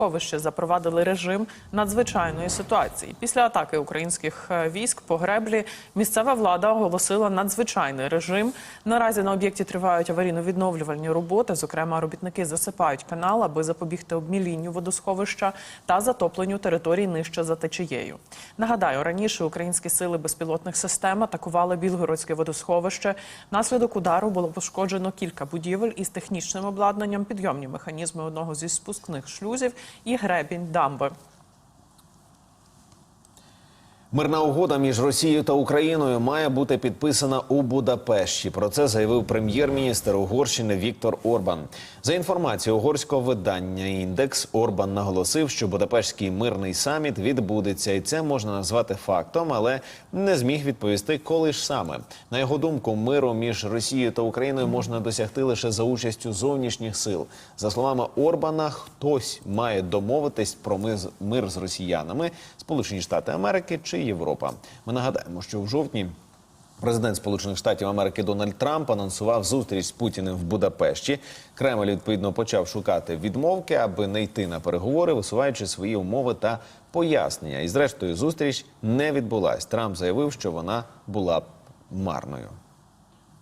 Сховище запровадили режим надзвичайної ситуації. Після атаки українських е, військ по греблі місцева влада оголосила надзвичайний режим. Наразі на об'єкті тривають аварійно-відновлювальні роботи. Зокрема, робітники засипають канал, аби запобігти обмілінню водосховища та затопленню територій нижче за течією. Нагадаю, раніше українські сили безпілотних систем атакували Білгородське водосховище. Наслідок удару було пошкоджено кілька будівель із технічним обладнанням, підйомні механізми одного зі спускних шлюзів і гребінь дамби. Мирна угода між Росією та Україною має бути підписана у Будапешті. Про це заявив прем'єр-міністр Угорщини Віктор Орбан. За інформацією угорського видання індекс Орбан наголосив, що Будапештський мирний саміт відбудеться, і це можна назвати фактом, але не зміг відповісти, коли ж саме. На його думку, миру між Росією та Україною можна досягти лише за участю зовнішніх сил. За словами Орбана, хтось має домовитись про мир з- росіянами, Сполучені Штати Америки чи Європа. Ми нагадаємо, що в жовтні. Президент Сполучених Штатів Америки Дональд Трамп анонсував зустріч з Путіним в Будапешті. Кремль відповідно почав шукати відмовки, аби не йти на переговори, висуваючи свої умови та пояснення. І зрештою зустріч не відбулась. Трамп заявив, що вона була марною.